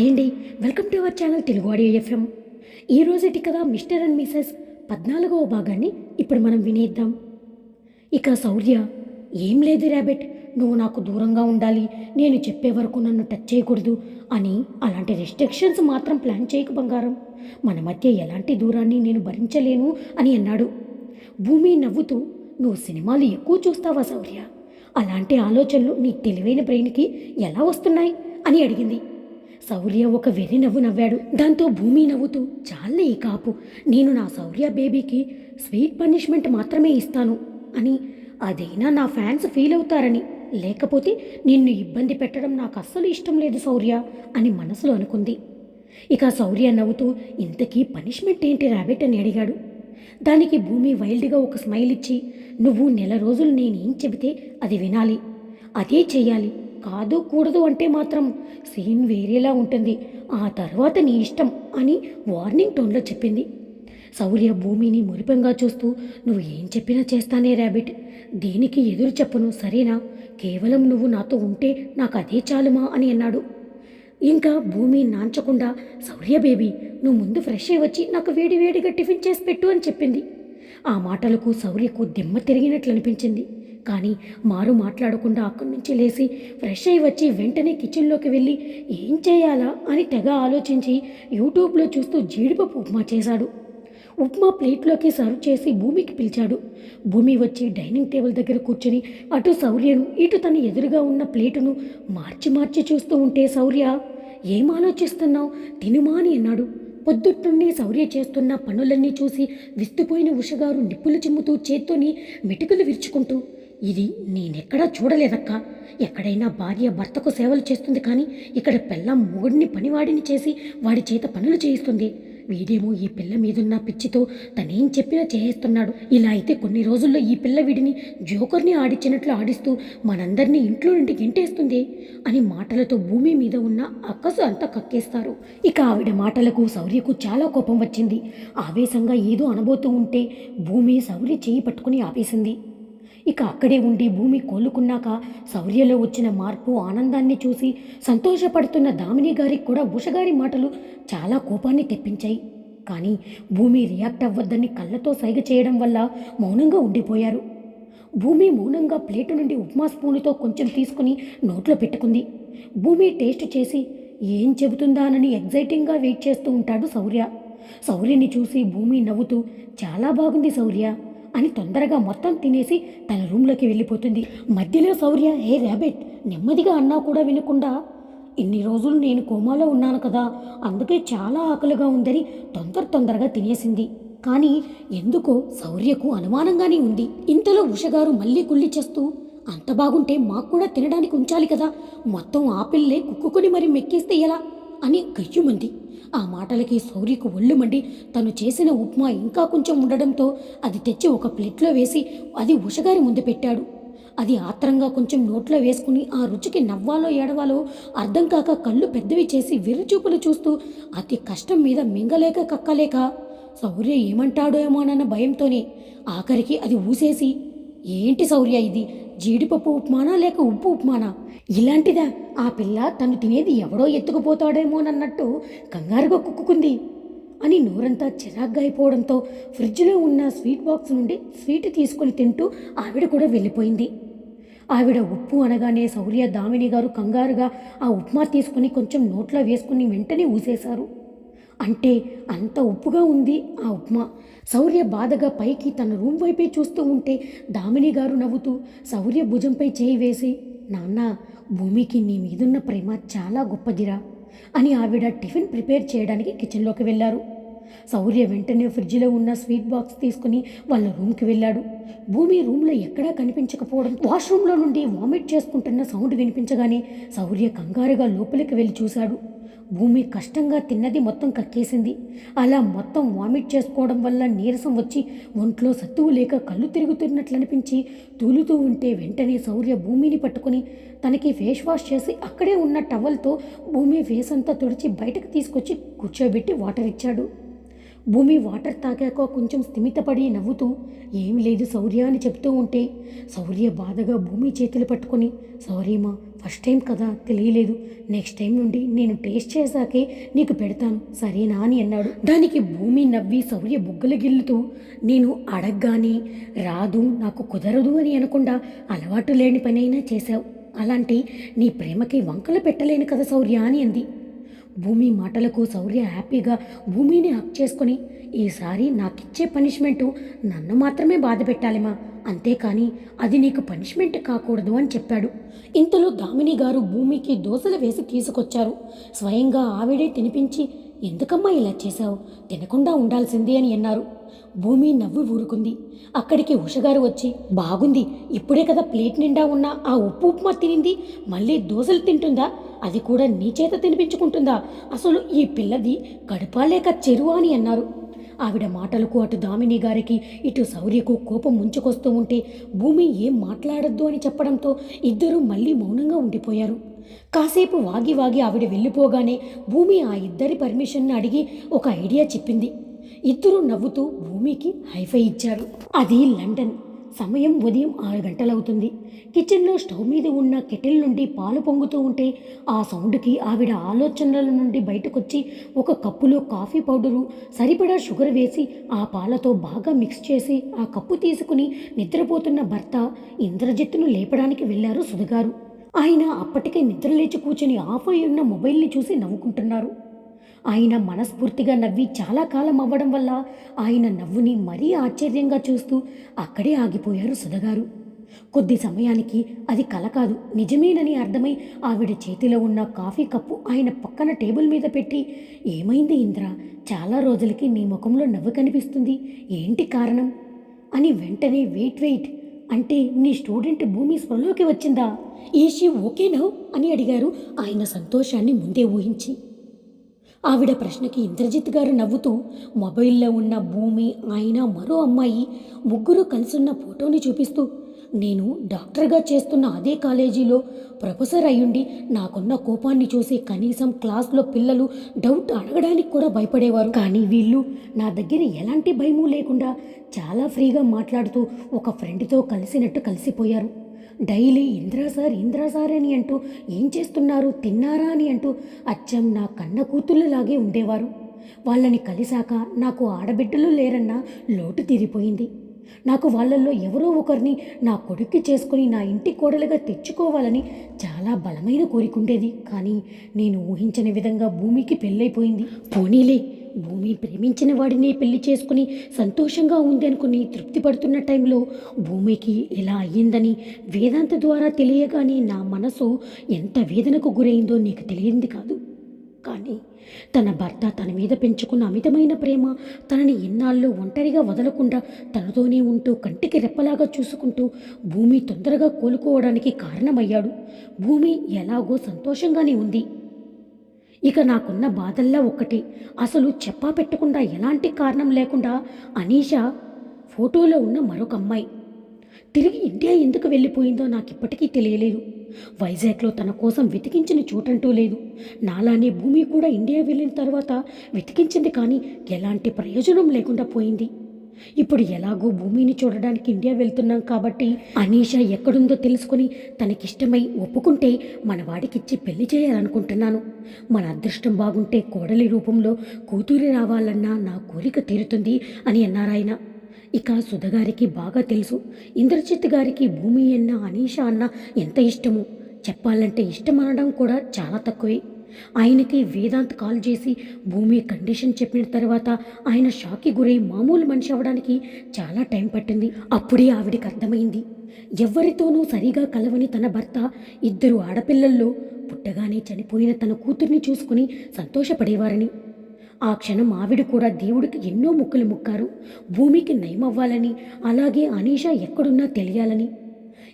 Hi అండి. Welcome to our channel Telugu audio FM. ఈ కదా మిస్టర్ అండ్ మిసెస్ పద్నాలుగవ భాగాన్ని ఇప్పుడు మనం వినేద్దాం. ఇక శౌర్య ఏం లేదు ర్యాబెట్ నువ్వు నాకు దూరంగా ఉండాలి నేను చెప్పే వరకు నన్ను టచ్ చేయకూడదు అని అలాంటి రెస్ట్రిక్షన్స్ మాత్రం ప్లాన్ చేయకు బంగారం. మన మధ్య ఎలాంటి దూరాన్ని నేను భరించలేను అని అన్నాడు. భూమి నవ్వుతూ నువ్వు సినిమాలు ఎక్కువ చూస్తావా శౌర్య అలాంటి ఆలోచనలు నీ తెలివైన బ్రెయిన్కి ఎలా వస్తున్నాయి? అని అడిగింది. శౌర్య ఒక వెర్రి నవ్వు నవ్వాడు. దాంతో భూమి నవ్వుతూ చాలే ఈ కాపు నేను నా శౌర్య బేబీకి స్వీట్ పనిష్మెంట్ మాత్రమే ఇస్తాను అని. అదైనా నా ఫ్యాన్స్ ఫీల్ అవుతారని. లేకపోతే నిన్ను ఇబ్బంది పెట్టడం నాకు అస్సలు ఇష్టం లేదు శౌర్య అని మనసులో అనుకుంది. ఇక శౌర్య నవ్వుతూ ఇంతకీ పనిష్మెంట్ ఏంటి ర్యాబిట్ అని అడిగాడు. దానికి భూమి వైల్డ్గా ఒక స్మైల్ ఇచ్చి నువ్వు నెల రోజులు నేనేం చెబితే అది వినాలి. అదే చెయ్యాలి. కాదు కూడదు అంటే మాత్రం సీన్ వేరేలా ఉంటుంది. ఆ తర్వాత నీ ఇష్టం అని వార్నింగ్ టోన్లో చెప్పింది. శౌర్య భూమిని మురిపంగా చూస్తూ నువ్వు ఏం చెప్పినా చేస్తానే ర్యాబిట్ దేనికి ఎదురు చెప్పను సరేనా? కేవలం నువ్వు నాతో ఉంటే నాకు అదే చాలుమా? అని అన్నాడు. ఇంకా భూమి నాంచకుండా శౌర్య బేబీ నువ్వు ముందు ఫ్రెష్ అయ్యి వచ్చి నాకు వేడి వేడిగా టిఫిన్ చేసి పెట్టు అని చెప్పింది. ఆ మాటలకు శౌర్యకు దిమ్మ తిరిగినట్లు అనిపించింది కానీ మారు మాట్లాడకుండా అక్కడి నుంచి లేచి ఫ్రెష్ అయ్యి వచ్చి వెంటనే కిచెన్లోకి వెళ్ళి ఏం చేయాలా అని తెగ ఆలోచించి యూట్యూబ్లో చూస్తూ జీడిపప్పు ఉప్మా చేశాడు. ఉప్మా ప్లేట్లోకి సర్వ్ చేసి భూమికి పిలిచాడు. భూమి వచ్చి డైనింగ్ టేబుల్ దగ్గర కూర్చొని అటు శౌర్యను ఇటు తన ఎదురుగా ఉన్న ప్లేటును మార్చి మార్చి చూస్తూ ఉంటే శౌర్య ఏం ఆలోచిస్తున్నావు? తినుమా అని అన్నాడు. పొద్దుట్నుండి శౌర్య చేస్తున్న పనులన్నీ చూసి విస్తుపోయిన ఉషగారు నిప్పులు చిమ్ముతూ చేత్తోని మెటుకులు విరుచుకుంటూ ఇది నేనెక్కడా చూడలేదక్క. ఎక్కడైనా భార్య భర్తకు సేవలు చేస్తుంది కానీ ఇక్కడ పిల్ల మొగుడిని పనివాడిని చేసి వాడి చేత పనులు చేయిస్తుంది. వీడేమో ఈ పిల్ల మీదున్న పిచ్చితో తనేం చెప్పినా చేసేస్తున్నాడు ఇలా అయితే కొన్ని రోజుల్లో ఈ పిల్ల వీడిని జోకర్ని ఆడించినట్లు ఆడిస్తూ మనందరినీ ఇంట్లో నుండి గెంటేస్తుంది అని మాటలతో భూమి మీద ఉన్న అక్కసు అంతా కక్కేస్తారు. ఇక ఆవిడ మాటలకు శౌర్యకు చాలా కోపం వచ్చింది. ఆవేశంగా ఏదో అనబోతూ ఉంటే భూమి శౌర్య చేయి పట్టుకుని ఆపేసింది. ఇక అక్కడే ఉండి భూమి కోలుకున్నాక శౌర్యలో వచ్చిన మార్పు ఆనందాన్ని చూసి సంతోషపడుతున్న దామిని గారికి కూడా ఉషగారి మాటలు చాలా కోపాన్ని తెప్పించాయి. కానీ భూమి రియాక్ట్ అవ్వద్దని కళ్ళతో సైగ చేయడం వల్ల మౌనంగా ఉండిపోయారు. భూమి మౌనంగా ప్లేటు నుండి ఉప్మా స్పూనుతో కొంచెం తీసుకుని నోట్లో పెట్టుకుంది. భూమి టేస్ట్ చేసి ఏం చెబుతుందానని ఎగ్జైటింగ్గా వెయిట్ చేస్తూ ఉంటాడు శౌర్య. శౌర్యని చూసి భూమి నవ్వుతూ చాలా బాగుంది శౌర్య. అని తొందరగా మొత్తం తినేసి తన రూమ్లోకి వెళ్ళిపోతుంది. మధ్యలో శౌర్య హే ర్యాబెట్ నెమ్మదిగా అన్నా కూడా వినకుండా ఇన్ని రోజులు నేను కోమాలో ఉన్నాను కదా అందుకే చాలా ఆకలిగా ఉందని తొందర తొందరగా తినేసింది. కానీ ఎందుకో శౌర్యకు అనుమానంగానే ఉంది. ఇంతలో ఉషగారు మళ్ళీ కుళ్ళి చేస్తూ అంత బాగుంటే మాకు కూడా తినడానికి ఉంచాలి కదా మొత్తం ఆపిల్లే కుక్కుకొని మరి మెక్కేస్తే ఎలా? అని గయ్యుమంది. ఆ మాటలకి సౌర్యకు ఒళ్ళు మండి తను చేసిన ఉప్మా ఇంకా కొంచెం ఉండడంతో అది తెచ్చి ఒక ప్లేట్లో వేసి అది ఉషగారి ముందు పెట్టాడు. అది ఆత్రంగా కొంచెం నోట్లో వేసుకుని ఆ రుచికి నవ్వాలో ఏడవాలో అర్థం కాక కళ్ళు పెద్దవి చేసి వెర్రిచూపులు చూస్తూ అతి కష్టం మీద మింగలేక కక్కలేక సౌర్య ఏమంటాడో ఏమోనన్న భయంతోనే ఆఖరికి అది ఊసేసి ఏంటి శౌర్య ఇది? జీడిపప్పు ఉప్మానా లేక ఉప్పు ఉప్మానా? ఇలాంటిదా? ఆ పిల్ల తను తినేది ఎవడో ఎత్తుకుపోతాడేమోనన్నట్టు కంగారుగా కుక్కుకుంది అని నోరంతా చిరాగ్గా అయిపోవడంతో ఫ్రిడ్జ్లో ఉన్న స్వీట్ బాక్స్ నుండి స్వీట్ తీసుకొని తింటూ ఆవిడ కూడా వెళ్ళిపోయింది. ఆవిడ ఉప్పు అనగానే శౌర్య దామిని గారు కంగారుగా ఆ ఉప్మా తీసుకుని కొంచెం నోట్లో వేసుకుని వెంటనే ఊసేశారు. అంటే అంత ఉప్పుగా ఉంది ఆ ఉప్మా. శౌర్య బాధగా పైకి తన రూమ్ వైపే చూస్తూ ఉంటే దామిని గారు నవ్వుతూ శౌర్య భుజంపై చేయి వేసి నాన్న భూమికి నీ మీదున్న ప్రేమ చాలా గొప్పదిరా అని ఆవిడ టిఫిన్ ప్రిపేర్ చేయడానికి కిచెన్లోకి వెళ్ళారు. శౌర్య వెంటనే ఫ్రిడ్జ్లో ఉన్న స్వీట్ బాక్స్ తీసుకుని వాళ్ళ రూమ్కి వెళ్ళాడు. భూమి రూమ్లో ఎక్కడా కనిపించకపోవడం వాష్రూమ్లో నుండి వామిట్ చేసుకుంటున్న సౌండ్ వినిపించగానే శౌర్య కంగారుగా లోపలికి వెళ్ళి చూశాడు. భూమి కష్టంగా తిన్నది మొత్తం కక్కేసింది. అలా మొత్తం వామిట్ చేసుకోవడం వల్ల నీరసం వచ్చి ఒంట్లో సత్తువు లేక కళ్ళు తిరుగుతున్నట్లు అనిపించి తూలుతూ ఉంటే వెంటనే శౌర్య భూమిని పట్టుకుని తనకి ఫేస్ వాష్ చేసి అక్కడే ఉన్న టవల్తో భూమి ఫేస్ అంతా తుడిచి బయటకు తీసుకొచ్చి కూర్చోబెట్టి వాటర్ ఇచ్చాడు. భూమి వాటర్ తాగాక కొంచెం స్థిమితపడి నవ్వుతూ ఏం లేదు శౌర్య అని చెప్తూ ఉంటే శౌర్య బాధగా భూమి చేతులు పట్టుకొని శౌర్యమా ఫస్ట్ టైం కదా తెలియలేదు. నెక్స్ట్ టైం నుండి నేను టేస్ట్ చేశాకే నీకు పెడతాను. సరేనా అని అన్నాడు. దానికి భూమి నవ్వి శౌర్య బుగ్గలు గిల్లుతూ నేను అడగగానే రాదు నాకు కుదరదు అని అనకుండా అలవాటు లేని పనైనా చేశావు. అలాంటి నీ ప్రేమకి వంకలు పెట్టలేను కదా శౌర్య అని అంది. భూమి మాటలకు శౌర్య హ్యాపీగా భూమిని హక్ చేసుకొని ఈసారి నాకిచ్చే పనిష్మెంటు నన్ను మాత్రమే బాధ పెట్టాలిమా? అంతేకాని అది నీకు పనిష్మెంట్ కాకూడదు అని చెప్పాడు. ఇంతలో దామిని గారు భూమికి దోశలు వేసి తీసుకొచ్చారు. స్వయంగా ఆవిడే తినిపించి ఎందుకమ్మా ఇలా చేశావు? తినకుండా ఉండాల్సింది అని అన్నారు. భూమి నవ్వు ఊరుకుంది. అక్కడికి ఉషగారు వచ్చి బాగుంది ఇప్పుడే కదా ప్లేట్ నిండా ఉన్న ఆ ఉప్పు ఉప్మా తినింది మళ్ళీ దోశలు తింటుందా? అది కూడా నీ చేత తినిపించుకుంటుందా? అసలు ఈ పిల్లది కడుపా లేక చెరువా అని అన్నారు. ఆవిడ మాటలకు అటు దామిని గారికి ఇటు శౌర్యకు కోపం ముంచుకొస్తూ ఉంటే భూమి ఏం మాట్లాడద్దు అని చెప్పడంతో ఇద్దరూ మళ్ళీ మౌనంగా ఉండిపోయారు. కాసేపు వాగి వాగి ఆవిడ వెళ్ళిపోగానే భూమి ఆ ఇద్దరి పర్మిషన్ అడిగి ఒక ఐడియా చెప్పింది. ఇద్దరు నవ్వుతూ భూమికి హైఫై ఇచ్చారు. అది లండన్. సమయం ఉదయం ఆరు గంటలవుతుంది. కిచెన్లో స్టవ్ మీద ఉన్న కెటిల్ నుండి పాలు పొంగుతూ ఉంటే ఆ సౌండ్కి ఆవిడ ఆలోచనల నుండి బయటకొచ్చి ఒక కప్పులో కాఫీ పౌడరు సరిపడా షుగర్ వేసి ఆ పాలతో బాగా మిక్స్ చేసి ఆ కప్పు తీసుకుని నిద్రపోతున్న భర్త ఇంద్రజిత్తును లేపడానికి వెళ్ళారు సుధగారు. ఆయన అప్పటికే నిద్రలేచి కూర్చొని ఆఫ్ అయి ఉన్న మొబైల్ని చూసి నవ్వుకుంటున్నారు. ఆయన మనస్ఫూర్తిగా నవ్వి చాలా కాలం అవ్వడం వల్ల ఆయన నవ్వుని మరీ ఆశ్చర్యంగా చూస్తూ అక్కడే ఆగిపోయారు సుధగారు. కొద్ది సమయానికి అది కల కాదు నిజమేనని అర్థమై ఆవిడ చేతిలో ఉన్న కాఫీ కప్పు ఆయన పక్కన టేబుల్ మీద పెట్టి ఏమైంది ఇంద్ర? చాలా రోజులకి నీ ముఖంలో నవ్వు కనిపిస్తుంది. ఏంటి కారణం? అని వెంటనే వెయిట్ వెయిట్. అంటే నీ స్టూడెంట్ భూమి స్పృహలోకి వచ్చిందా? ఈషి ఓకేనా అని అడిగారు ఆయన సంతోషాన్ని ముందే ఊహించి. ఆవిడ ప్రశ్నకి ఇంద్రజిత్ గారు నవ్వుతూ మొబైల్లో ఉన్న భూమి ఆయన మరో అమ్మాయి ముగ్గురు కలిసున్న ఫోటోని చూపిస్తూ నేను డాక్టర్గా చేస్తున్న అదే కాలేజీలో ప్రొఫెసర్ అయ్యుండి నాకున్న కోపాన్ని చూసి కనీసం క్లాస్లో పిల్లలు డౌట్ అడగడానికి కూడా భయపడేవారు. కానీ వీళ్ళు నా దగ్గర ఎలాంటి భయము లేకుండా చాలా ఫ్రీగా మాట్లాడుతూ ఒక ఫ్రెండ్తో కలిసినట్టు కలిసిపోయారు. Daily Indra sir Indra sir అని అంటూ ఏం చేస్తున్నారు? తిన్నారా అని అంటూ అచ్చం నా కన్న కూతుళ్ళలాగే ఉండేవారు. వాళ్ళని కలిశాక నాకు ఆడబిడ్డలు లేరన్న లోటు తీరిపోయింది. నాకు వాళ్ళల్లో ఎవరో ఒకరిని నా కొడుక్కి చేసుకుని నా ఇంటి కోడలుగా తెచ్చుకోవాలని చాలా బలమైన కోరికుండేది కానీ నేను ఊహించని విధంగా భూమికి పెళ్ళైపోయింది. పోనీలే భూమి ప్రేమించిన వాడినే పెళ్ళి చేసుకుని సంతోషంగా ఉంది అనుకుని తృప్తి పడుతున్న టైంలో భూమికి ఇలా అయ్యిందని వేదాంత ద్వారా తెలియగానే నా మనసు ఎంత వేదనకు గురైందో నీకు తెలియంది కాదు. కానీ తన భర్త తన మీద పెంచుకున్న అమితమైన ప్రేమ తనని ఎన్నాళ్ళు ఒంటరిగా వదలకుండా తనతోనే ఉంటూ కంటికి రెప్పలాగా చూసుకుంటూ భూమి తొందరగా కోలుకోవడానికి కారణమయ్యాడు. భూమి ఎలాగో సంతోషంగానే ఉంది. ఇక నాకున్న బాధల్లా ఒక్కటి. అసలు చెప్పా పెట్టకుండా ఎలాంటి కారణం లేకుండా అనీషా ఫోటోలో ఉన్న మరొక అమ్మాయి. తిరిగి ఇండియా ఎందుకు వెళ్ళిపోయిందో నాకు ఇప్పటికీ తెలియలేదు. వైజాగ్లో తన కోసం వెతికించిన చోటంటూ లేదు. నాలానే భూమి కూడా ఇండియా వెళ్ళిన తర్వాత వెతికించింది కానీ ఎలాంటి ప్రయోజనం లేకుండా పోయింది. ఇప్పుడు ఎలాగో భూమిని చూడడానికి ఇండియా వెళ్తున్నాం కాబట్టి అనీష ఎక్కడుందో తెలుసుకుని తనకిష్టమై ఒప్పుకుంటే మన వాడికిచ్చి పెళ్ళి చేయాలనుకుంటున్నాను. మన అదృష్టం బాగుంటే కోడలి రూపంలో కూతురి రావాలన్నా నా కోరిక తీరుతుంది అని అన్నారాయన ఇక సుధగారికి బాగా తెలుసు. ఇంద్రజిత్ గారికి భూమి అన్న అనీష అన్న ఎంత ఇష్టమో. చెప్పాలంటే ఇష్టం అనడం కూడా చాలా తక్కువే. ఆయనకి వేదాంత్ కాల్ చేసి భూమి కండిషన్ చెప్పిన తర్వాత ఆయన షాక్కి గురై మామూలు మనిషి అవ్వడానికి చాలా టైం పట్టింది. అప్పుడే ఆవిడికి అర్థమైంది. ఎవరితోనూ సరిగా కలవని తన భర్త ఇద్దరు ఆడపిల్లల్లో పుట్టగానే చనిపోయిన తన కూతుర్ని చూసుకుని సంతోషపడేవారని. ఆ క్షణం ఆవిడ కూడా దేవుడికి ఎన్నో ముక్కులు ముక్కారు. భూమికి నయమవ్వాలని అలాగే అనీష ఎక్కడున్నా తెలియాలని.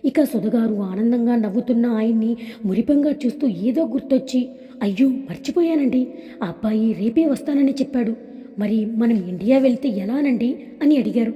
ఇక సుధగారు ఆనందంగా నవ్వుతున్న ఆయన్ని మురిపంగా చూస్తూ ఏదో గుర్తొచ్చి అయ్యో మర్చిపోయానండి. ఆ అబ్బాయి రేపే వస్తానని చెప్పాడు. మరి మనం ఇండియా వెళ్తే ఎలానండి? అని అడిగారు.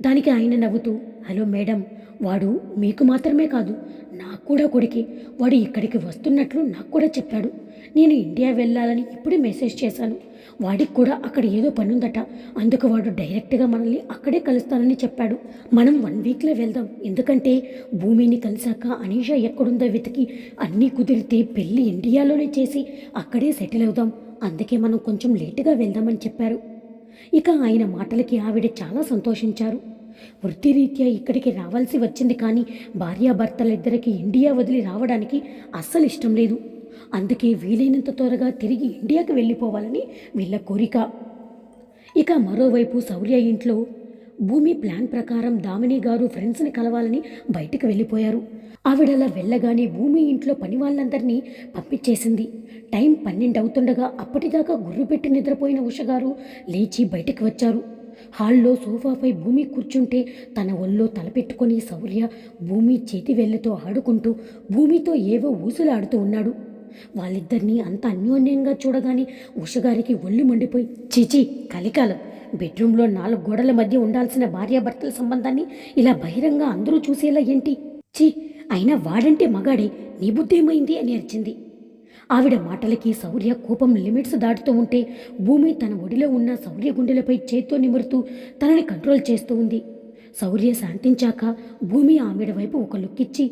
దానికి ఆయన నవ్వుతూ హలో మేడం వాడు మీకు మాత్రమే కాదు నాకు కూడా కొడుకే. వాడు ఇక్కడికి వస్తున్నట్లు నాకు కూడా చెప్పాడు. నేను ఇండియా వెళ్ళాలని ఇప్పుడే మెసేజ్ చేశాను. వాడికి కూడా అక్కడ ఏదో పని ఉందట అందుకు వాడు డైరెక్ట్గా మనల్ని అక్కడే కలుస్తానని చెప్పాడు. మనం వన్ వీక్లో వెళ్దాం. ఎందుకంటే భూమిని కలిసాక అనీషా ఎక్కడుందో వెతికి అన్నీ కుదిరితే పెళ్ళి ఇండియాలోనే చేసి అక్కడే సెటిల్ అవుదాం. అందుకే మనం కొంచెం లేటుగా వెళ్దామని చెప్పారు. ఇక ఆయన మాటలకి ఆవిడ చాలా సంతోషించారు. వృత్తిరీత్యా ఇక్కడికి రావాల్సి వచ్చింది కానీ భార్యాభర్తలిద్దరికీ ఇండియా వదిలి రావడానికి అస్సలు ఇష్టం లేదు. అందుకే వీలైనంత త్వరగా తిరిగి ఇండియాకి వెళ్ళిపోవాలని వీళ్ళ కోరిక. ఇక మరోవైపు శౌర్య ఇంట్లో భూమి ప్లాన్ ప్రకారం దామిని గారు ఫ్రెండ్స్ని కలవాలని బయటికి వెళ్ళిపోయారు. ఆవిడలా వెళ్ళగానే భూమి ఇంట్లో పని వాళ్ళందరినీ పంపించేసింది. టైం పన్నెండు అవుతుండగా అప్పటిదాకా గుర్రు పెట్టి నిద్రపోయిన ఉషగారు లేచి బయటకు వచ్చారు. హాల్లో సోఫాపై భూమి కూర్చుంటే తన ఒళ్ళో తలపెట్టుకొని శౌర్య భూమి చేతి వెళ్ళతో ఆడుకుంటూ భూమితో ఏవో ఊసులాడుతూ ఉన్నాడు. వాళ్ళిద్దరినీ అంత అన్యోన్యంగా చూడగానే ఉషగారికి ఒళ్ళు మండిపోయి చిచి కలికాలం. బెడ్రూమ్లో నాలుగు గోడల మధ్య ఉండాల్సిన భార్యాభర్తల సంబంధాన్ని ఇలా బహిరంగ అందరూ చూసేలా ఏంటి? చీ అయినా వాడంటే మగాడే నీ బుద్ధేమైంది? అని అరిచింది. ఆవిడ మాటలకి శౌర్య కోపం లిమిట్స్ దాటుతూ ఉంటే భూమి తన ఒడిలో ఉన్న శౌర్య గుండెలపై చేత్తో నిమురుతూ తనని కంట్రోల్ చేస్తూ ఉంది. శౌర్య శాంతించాక భూమి ఆవిడ వైపు ఒక లుక్కిచ్చి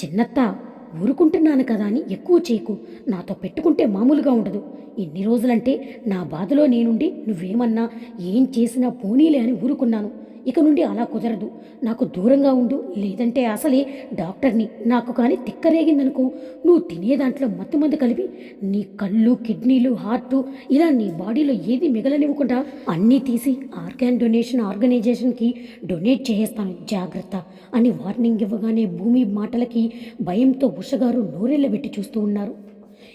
చిన్నత్త ఊరుకుంటున్నాను కదా అని ఎక్కువ చేయకు. నాతో పెట్టుకుంటే మామూలుగా ఉండదు. ఇన్ని రోజులంటే నా బాధలో నేనుండి నువ్వేమన్నా ఏం చేసినా పోనీలే అని ఊరుకున్నాను. ఇక నుండి అలా కుదరదు. నాకు దూరంగా ఉండు. లేదంటే అసలే డాక్టర్ని నాకు కానీ తిక్కరేగిందనుకో. నువ్వు తినే దాంట్లో మత్తుమందు కలిపి నీ కళ్ళు కిడ్నీలు హార్టు ఇలా నీ బాడీలో ఏది మిగలనివ్వకుండా అన్నీ తీసి ఆర్గాన్ డొనేషన్ ఆర్గనైజేషన్కి డొనేట్ చేసేస్తాను. జాగ్రత్త అని వార్నింగ్ ఇవ్వగానే భూమి మాటలకి భయంతో ఉషగారు నోరెళ్ళబెట్టి చూస్తూ ఉన్నారు.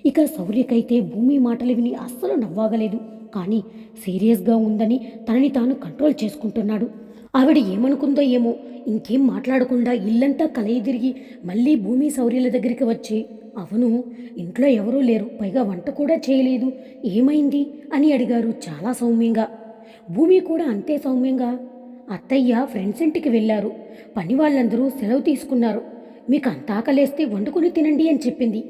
ఇక శౌర్యకైతే భూమి మాటలు విని అస్సలు నవ్వాగలేదు. కానీ సీరియస్గా ఉందని తనని తాను కంట్రోల్ చేసుకుంటున్నాడు. ఆవిడ ఏమనుకుందో ఏమో. ఇంకేం మాట్లాడకుండా ఇల్లంతా కలయి మళ్ళీ భూమి శౌర్యుల దగ్గరికి వచ్చి అవును ఇంట్లో ఎవరూ లేరు పైగా వంట కూడా చేయలేదు. ఏమైంది? అని అడిగారు చాలా సౌమ్యంగా. భూమి కూడా అంతే సౌమ్యంగా? అత్తయ్య ఫ్రెండ్స్ ఇంటికి వెళ్ళారు. పని వాళ్ళందరూ సెలవు తీసుకున్నారు. మీకు అంత ఆకలేస్తే వండుకొని తినండి అని చెప్పింది.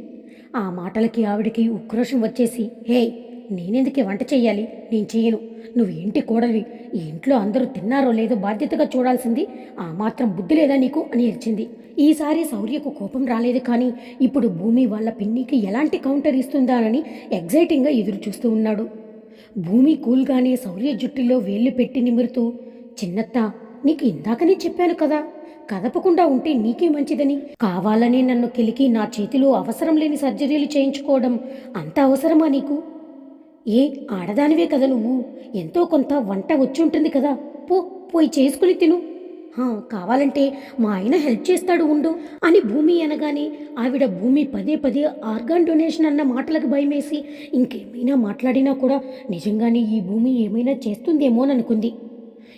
ఆ మాటలకి ఆవిడకి ఉక్రోషం వచ్చేసి హే నేనెందుకే వంట చేయాలి నేను చేయను నువ్వు ఇంటి కోడలివి. ఈ ఇంట్లో అందరూ తిన్నారో లేదో బాధ్యతగా చూడాల్సింది ఆ మాత్రం బుద్ధి లేదా నీకు అని ఏడ్చింది. ఈసారి శౌర్యకు కోపం రాలేదు కానీ ఇప్పుడు భూమి వాళ్ళ పిన్నికి ఎలాంటి కౌంటర్ ఇస్తుందానని ఎగ్జైటింగ్గా ఎదురు చూస్తూ ఉన్నాడు. భూమి కూల్గానే శౌర్య జుట్టులో వేళ్ళు పెట్టి నిమురుతూ చిన్నత్త నీకు ఇందాకనే చెప్పాను కదా కదపకుండా ఉంటే నీకే మంచిదని. కావాలని నన్ను కెలికి నా చేతిలో అవసరం లేని సర్జరీలు చేయించుకోవడం అంత అవసరమా నీకు? ఏ ఆడదానివే కదా నువ్వు. ఎంతో కొంత వంట వచ్చి ఉంటుంది కదా. పో పోయి చేసుకుని తిను. "హా, కావాలంటే మా ఆయన హెల్ప్ చేస్తాడు ఉండు అని భూమి అనగానే ఆవిడ భూమి పదే పదే ఆర్గాన్ డొనేషన్ అన్న మాటలకు భయమేసి ఇంకేమైనా మాట్లాడినా కూడా నిజంగానే ఈ భూమి ఏమైనా చేస్తుందేమోననుకుంది.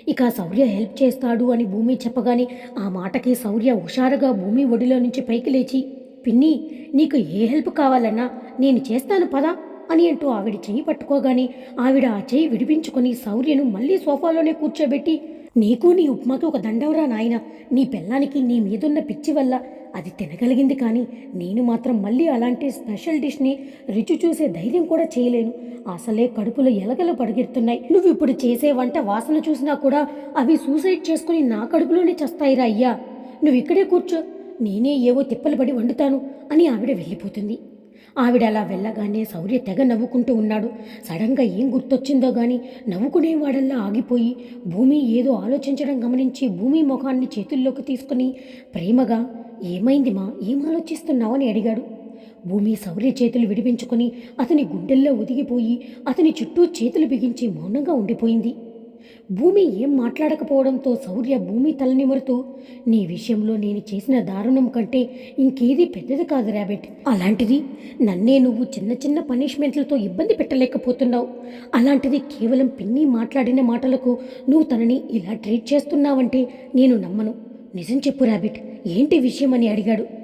ఇక శౌర్య హెల్ప్ చేస్తాడు అని భూమి చెప్పగానే ఆ మాటకి శౌర్య హుషారుగా భూమి ఒడిలో నుంచి పైకి లేచి పిన్ని నీకు ఏ హెల్ప్ కావాలన్నా నేను చేస్తాను పదా. అని అంటూ ఆవిడ చెయ్యి పట్టుకోగానే ఆవిడ ఆ చెయ్యి విడిపించుకొని శౌర్యను మళ్ళీ సోఫాలోనే కూర్చోబెట్టి నీకు నీ ఉప్మాకి ఒక దండవరా నాయన. నీ పిల్లానికి నీ మీదున్న పిచ్చి వల్ల అది తినగలిగింది కానీ నేను మాత్రం మళ్ళీ అలాంటి స్పెషల్ డిష్ని రుచి చూసే ధైర్యం కూడా చేయలేను. అసలే కడుపులో ఎలగలు పడిగెడుతున్నాయి నువ్వు ఇప్పుడు చేసే వంట వాసన చూసినా కూడా అవి సూసైడ్ చేసుకుని నా కడుపులోనే చస్తాయిరా అయ్యా. నువ్వు ఇక్కడే కూర్చో. నేనే ఏవో తిప్పలు పడి వండుతాను అని ఆవిడ వెళ్ళిపోతుంది. ఆవిడ అలా వెళ్ళగానే శౌర్య తెగ నవ్వుకుంటూ ఉన్నాడు. సడన్గా ఏం గుర్తొచ్చిందో గాని నవ్వుకునేవాడల్లా ఆగిపోయి భూమి ఏదో ఆలోచించడం గమనించి భూమి ముఖాన్ని చేతుల్లోకి తీసుకుని ప్రేమగా ఏమైంది మా? ఏం ఆలోచిస్తున్నావని అడిగాడు. భూమి శౌర్య చేతులు విడిపించుకొని అతని గుండెల్లో ఒదిగిపోయి అతని చుట్టూ చేతులు బిగించి మౌనంగా ఉండిపోయింది. భూమి ఏం మాట్లాడకపోవడంతో శౌర్య భూమి తలనిమరుతూ నీ విషయంలో నేను చేసిన దారుణం కంటే ఇంకేది పెద్దది కాదు ర్యాబెట్ అలాంటిది నన్నే నువ్వు చిన్న చిన్న పనిష్మెంట్లతో ఇబ్బంది పెట్టలేకపోతున్నావు. అలాంటిది కేవలం పిన్ని మాట్లాడిన మాటలకు నువ్వు తనని ఇలా ట్రీట్ చేస్తున్నావంటే నేను నమ్మను. నిజం చెప్పు ర్యాబిట్ ఏంటి విషయం? అని అడిగాడు.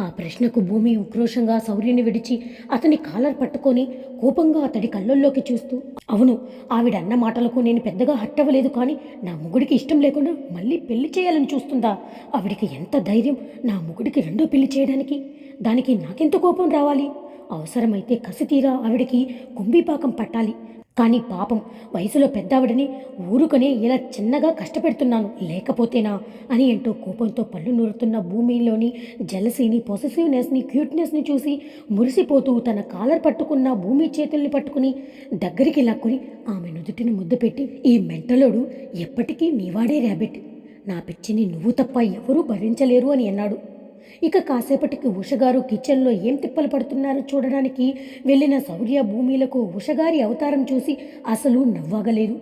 ఆ ప్రశ్నకు భూమి ఉక్రోషంగా శౌర్యని విడిచి అతని కాలర్ పట్టుకొని కోపంగా అతడి కళ్ళల్లోకి చూస్తూ అవును ఆవిడ అన్న మాటలకు నేను పెద్దగా హట్టవలేదు అవ్వలేదు కానీ నా మొగుడికి ఇష్టం లేకుండా మళ్ళీ పెళ్ళి చేయాలని చూస్తుందా? ఆవిడికి ఎంత ధైర్యం నా మొగుడికి రెండో పెళ్ళి చేయడానికి? దానికి నాకెంత కోపం రావాలి? అవసరమైతే కసి తీరా ఆవిడకి కుంభిపాకం పట్టాలి. కానీ పాపం వయసులో పెద్దావిడని ఊరుకనే ఇలా చిన్నగా కష్టపెడుతున్నాను. లేకపోతేనా? అని ఎంతో కోపంతో పళ్ళు నూరుతున్న భూమిలోని జలసీని పొసెసివ్నెస్ని క్యూట్నెస్ని చూసి మురిసిపోతూ తన కాలర్ పట్టుకున్న భూమి చేతుల్ని పట్టుకుని దగ్గరికి లాక్కుని ఆమె నుదుటిని ముద్దు పెట్టి ఈ మెంటలోడు ఎప్పటికీ నీవాడే ర్యాబిట్. నా పిచ్చిని నువ్వు తప్ప ఎవరూ భరించలేరు అని అన్నాడు. ఇక కాసేపటికి ఉషగారు కిచెన్లో ఏం తిప్పలు పడుతున్నారో చూడడానికి వెళ్ళిన శౌర్య భూమిలకు ఉషగారి అవతారం చూసి అసలు నవ్వగలేదు.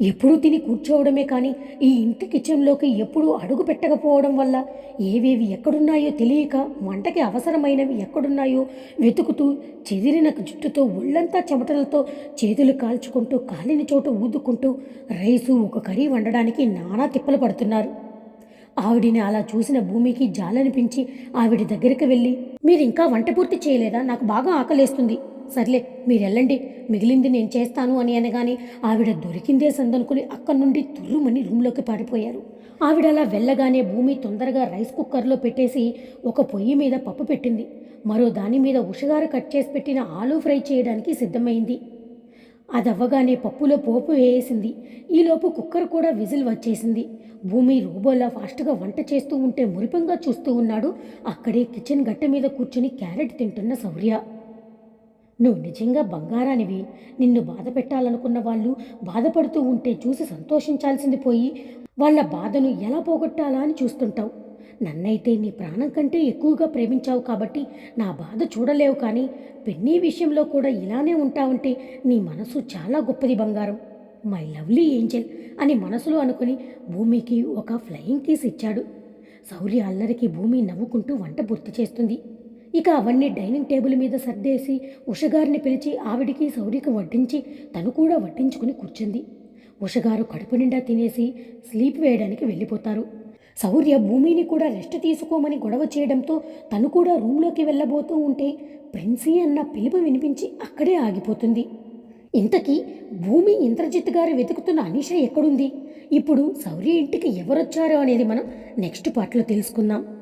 ఎప్పుడూ తిని కూర్చోవడమే కానీ ఈ ఇంటి కిచెన్లోకి ఎప్పుడూ అడుగు పెట్టకపోవడం వల్ల ఏవేవి ఎక్కడున్నాయో తెలియక వంటకి అవసరమైనవి ఎక్కడున్నాయో వెతుకుతూ చెదిరిన జుట్టుతో ఒళ్ళంతా చెమటలతో చేతులు కాల్చుకుంటూ కాలిన చోట ఊదుకుంటూ రైసు ఒక కర్రీ వండడానికి నానా తిప్పలు పడుతున్నారు. ఆవిడిని అలా చూసిన భూమికి జాలనిపించి ఆవిడ దగ్గరికి వెళ్ళి మీరు ఇంకా వంట పూర్తి చేయలేదా? నాకు బాగా ఆకలేస్తుంది. సర్లే మీరెళ్ళండి. మిగిలింది నేను చేస్తాను అని అనగానే ఆవిడ దొరికిందే సందనుకుని అక్కడి నుండి తుర్రుమని రూమ్లోకి పారిపోయారు. ఆవిడ అలా వెళ్ళగానే భూమి తొందరగా రైస్ కుక్కర్లో పెట్టేసి ఒక పొయ్యి మీద పప్పు పెట్టింది. మరో దాని మీద ఉషగారు కట్ చేసి పెట్టిన ఆలూ ఫ్రై చేయడానికి సిద్ధమైంది. అది అవ్వగానే పప్పులో పోపు వేసింది ఈలోపు కుక్కర్ కూడా విజిల్ వచ్చేసింది. భూమి రోబోలా ఫాస్ట్గా వంట చేస్తూ ఉంటే మురిపంగా చూస్తూ ఉన్నాడు. అక్కడే కిచెన్ గట్ట మీద కూర్చుని క్యారెట్ తింటున్న శౌర్య. నువ్వు నిజంగా బంగారానివి. నిన్ను బాధ పెట్టాలనుకున్న వాళ్ళు బాధపడుతూ ఉంటే చూసి సంతోషించాల్సింది పోయి వాళ్ళ బాధను ఎలా పోగొట్టాలా అని చూస్తుంటావు. నన్నైతే నీ ప్రాణం కంటే ఎక్కువగా ప్రేమించావు కాబట్టి నా బాధ చూడలేవు కానీ పెన్నీ విషయంలో కూడా ఇలానే ఉంటావంటే నీ మనసు చాలా గొప్పది బంగారం. మై లవ్లీ ఏంజల్ అని మనసులో అనుకుని భూమికి ఒక ఫ్లయింగ్ కీస్ ఇచ్చాడు. శౌర్య అల్లరికి భూమి నవ్వుకుంటూ వంట పూర్తి చేస్తుంది. ఇక అవన్నీ డైనింగ్ టేబుల్ మీద సర్దేసి ఉషగారిని పిలిచి ఆవిడికి శౌర్యకి వడ్డించి తను కూడా వడ్డించుకుని కూర్చుంది. ఉషగారు కడుపు నిండా తినేసి స్లీప్ వేయడానికి వెళ్ళిపోతారు. శౌర్య భూమిని కూడా రెస్ట్ తీసుకోమని గొడవ చేయడంతో తను కూడా రూమ్లోకి వెళ్ళబోతూ ఉంటే ప్రిన్సీ అన్న పిలుపు వినిపించి అక్కడే ఆగిపోతుంది. ఇంతకీ భూమి ఇంద్రజిత్ గారు వెతుకుతున్న అనిష ఎక్కడుంది? ఇప్పుడు శౌర్య ఇంటికి ఎవరొచ్చారో అనేది మనం నెక్స్ట్ పార్ట్లో తెలుసుకుందాం.